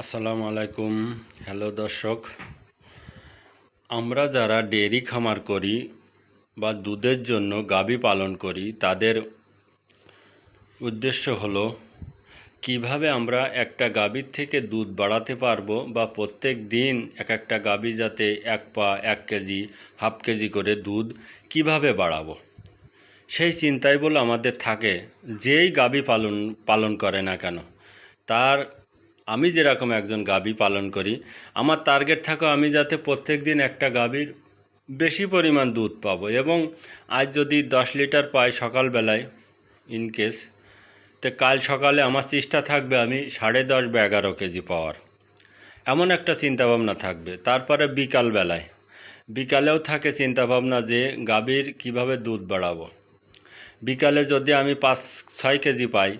আসসালামু আলাইকুম। হ্যালো দর্শক, আমরা যারা ডেয়ারি খামার করি বা দুধের জন্য গাভী পালন করি, তাদের উদ্দেশ্য হলো, কীভাবে আমরা একটা গাভীর থেকে দুধ বাড়াতে পারব বা প্রত্যেক দিন এক একটা গাভী যাতে এক পা, এক কেজি, হাফ কেজি করে দুধ কীভাবে বাড়াবো? সেই চিন্তাই বলে আমাদের থাকে, যেই গাভী পালন পালন করে না কেন, তার আমি যেরকম একজন গাভী পালন করি, আমার টার্গেট থাকে আমি যাতে প্রত্যেক দিন একটা গাভীর বেশি পরিমাণ দুধ পাবো এবং আজ যদি দশ লিটার পাই সকালবেলায় ইন কেস তো কাল সকালে আমার চেষ্টা থাকবে আমি সাড়ে দশ বা এগারো কেজি পাওয়ার। এমন একটা চিন্তাভাবনা থাকবে। তারপরে বিকালবেলায়, বিকালেও থাকে চিন্তাভাবনা যে গাভীর কীভাবে দুধ বাড়াবো। বিকালে যদি আমি পাঁচ, ছয় কেজি পাই,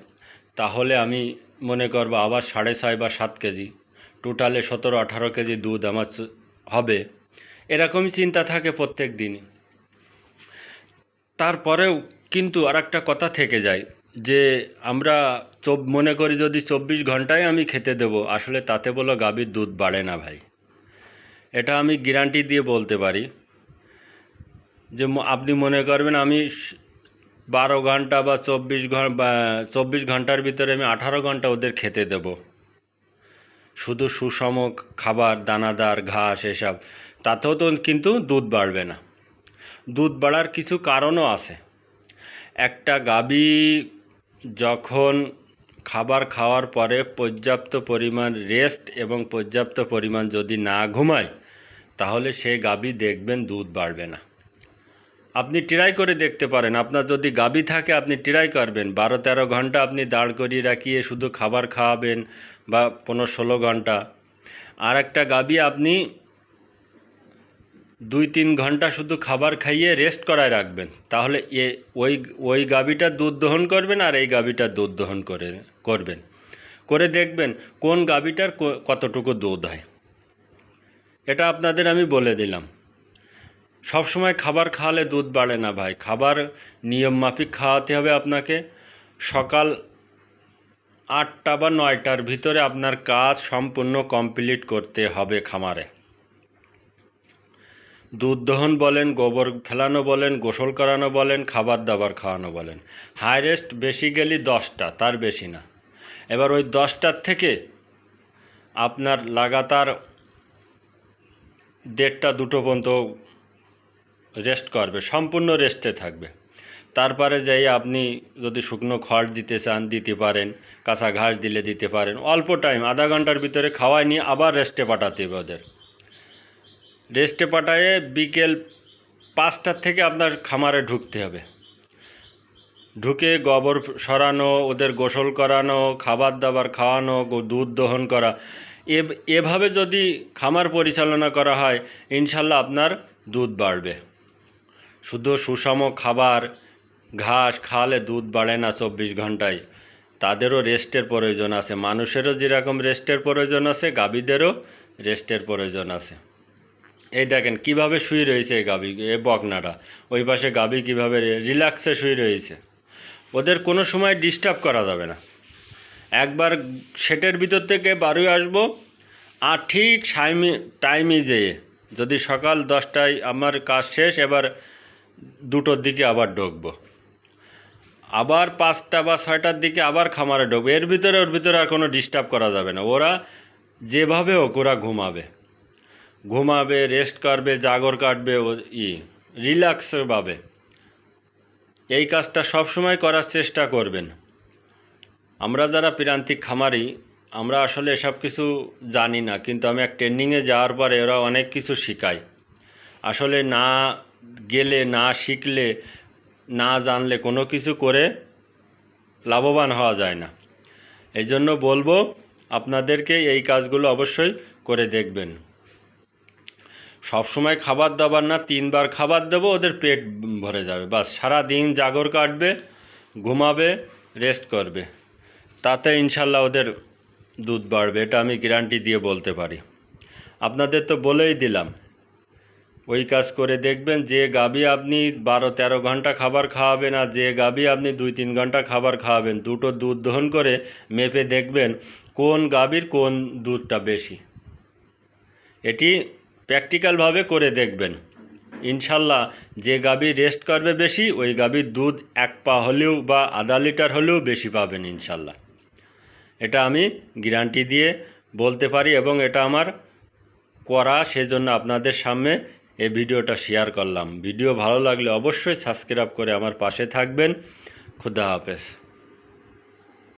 তাহলে আমি মনে করব আবার সাড়ে ছয় বা সাত কেজি। টোটালে সতেরো, আঠারো কেজি দুধ আমার হবে। এরকমই চিন্তা থাকে প্রত্যেক দিনই। তারপরেও কিন্তু আর একটা কথা থেকে যায় যে আমরা চব মনে করি যদি চব্বিশ ঘন্টায় আমি খেতে দেবো, আসলে তাতে বলো গাভীর দুধ বাড়ে না ভাই। এটা আমি গ্যারান্টি দিয়ে বলতে পারি। যে আপনি মনে করবেন আমি বারো ঘণ্টা বা চব্বিশ ঘণ্টা চব্বিশ ঘণ্টার ভিতরে আমি আঠারো ঘণ্টা ওদের খেতে দেব। শুধু সুষম খাবার, দানাদার, ঘাস এসব, তাতেও তো কিন্তু দুধ বাড়বে না। দুধ বাড়ার কিছু কারণও আছে। একটা গাবি যখন খাবার খাওয়ার পরে পর্যাপ্ত পরিমাণ রেস্ট এবং পর্যাপ্ত পরিমাণ যদি না ঘুমায়, তাহলে সে গাবি দেখবেন দুধ বাড়বে না। আপনি ট্রাই করে দেখতে পারেন। আপনার যদি গাবি থাকে, আপনি ট্রাই করবেন। বারো তেরো ঘণ্টা আপনি দাঁড় করিয়ে রাখিয়ে শুধু খাবার খাওয়াবেন বা পনেরো ষোলো ঘণ্টা। আর একটা গাবি আপনি দুই তিন ঘণ্টা শুধু খাবার খাইয়ে রেস্ট করায় রাখবেন। তাহলে এ, ওই ওই গাবিটা দুধ দহন করবেন আর এই গাবিটা দুধ দহন করে, করবেন। করে দেখবেন কোন গাবিটার কতটুকু দুধ হয়। এটা আপনাদের আমি বলে দিলাম। সব সময় খাবার খাওয়ালে দুধ বাড়ে না ভাই। খাবার নিয়ম মাফিক খাওয়াতে হবে আপনাকে। সকাল আটটা বা নয়টার ভিতরে আপনার কাজ সম্পূর্ণ কমপ্লিট করতে হবে খামারে। দুধ দহন বলেন, গোবর ফেলানো বলেন, গোসল করানো বলেন, খাবার দাবার খাওয়ানো বলেন। হাইরেস্ট বেশি গেলি দশটা, তার বেশি না। এবার ওই দশটার থেকে আপনার লাগাতার দেড়টা, দুটো পর্যন্ত রেস্ট করবে, সম্পূর্ণ রেস্টে থাকবে। তারপরে যাই আপনি যদি শুকনো খড় দিতে চান, দিতে পারেন, কাঁচা ঘাস দিলে দিতে পারেন, অল্প টাইম আধা ঘণ্টার ভিতরে খাওয়াই নিয়ে আবার রেস্টে পাঠাতে হবে ওদের। রেস্টে পাঠায়ে বিকেল পাঁচটার থেকে আপনার খামারে ঢুকতে হবে। ঢুকে গোবর সরানো, ওদের গোসল করানো, খাবার দাবার খাওয়ানো দুধ দহন করা এভাবে যদি খামার পরিচালনা করা হয়, ইনশাল্লাহ আপনার দুধ বাড়বে। শুধু সুষম খাবার, ঘাস খাওয়ালে দুধ বাড়ে না চব্বিশ ঘন্টায় তাদেরও রেস্টের প্রয়োজন আছে। মানুষেরও যেরকম রেস্টের প্রয়োজন আছে, গাভীদেরও রেস্টের প্রয়োজন আছে। এই দেখেন, কীভাবে শুয়ে রয়েছে এই গাভী এ বকনাটা। ওই পাশে গাভী কীভাবে রিল্যাক্সে শুয়ে রয়েছে। ওদের কোনো সময় ডিস্টার্ব করা যাবে না। একবার সেটের ভিতর থেকে বারোই আসব, আর ঠিক টাইমে টাইমে যেয়ে, যদি সকাল দশটায় আমার কাজ শেষ, এবার দুটোর দিকে আবার ঢুকবো। আবার পাঁচটা বা ছয়টার দিকে আবার খামারে ঢুকবো। এর ভিতরে, ওর ভিতরে আর কোনো ডিস্টার্ব করা যাবে না। ওরা যেভাবে হোক, ওরা ঘুমাবে। ঘুমাবে রেস্ট করবে, জাগর কাটবে, ও ই রিল্যাক্সভাবে এই কাজটা সবসময় করার চেষ্টা করবেন। আমরা যারা প্রান্তিক খামারি, আমরা আসলে এসব কিছু জানি না, কিন্তু আমি এক ট্রেনিংয়ে যাওয়ার পরে ওরা অনেক কিছু শেখায়। আসলে না গেলে, না শিখলে, না জানলে কোনো কিছু করে লাভবান হওয়া যায় না। এই জন্য বলব, আপনাদেরকে এই কাজগুলো অবশ্যই করে দেখবেন। সবসময় খাবার দাবার না, তিনবার খাবার দেবো, ওদের পেট ভরে যাবে। বাস সারা দিন জাগর কাটবে, ঘুমাবে, রেস্ট করবে। তাতে ইনশাল্লাহ ওদের দুধ বাড়বে, এটা আমি গ্যারান্টি দিয়ে বলতে পারি। আপনাদের তো বলেই দিলাম ওই কাজ করে দেখবেন যে গাবি আপনি বারো, তেরো ঘণ্টা খাবার খাওয়াবেন আর যে গাবি আপনি দুই, তিন ঘণ্টা খাবার খাওয়াবেন, দুটো দুধ দহন করে মেপে দেখবেন কোন গাবির কোন দুধটা বেশি। এটি প্র্যাকটিক্যালভাবে করে দেখবেন। ইনশাল্লাহ যে গাবি রেস্ট করবে বেশি, ওই গাবির দুধ এক পা হলেও বা আধা লিটার হলেও বেশি পাবেন ইনশাল্লাহ। এটা আমি গ্যারান্টি দিয়ে বলতে পারি এবং এটা আমার করা সেজন্য আপনাদের সামনে এই ভিডিওটা শেয়ার করলাম। ভিডিও ভালো লাগলে অবশ্যই সাবস্ক্রাইব করে আমার পাশে থাকবেন। খুদা হাফেজ।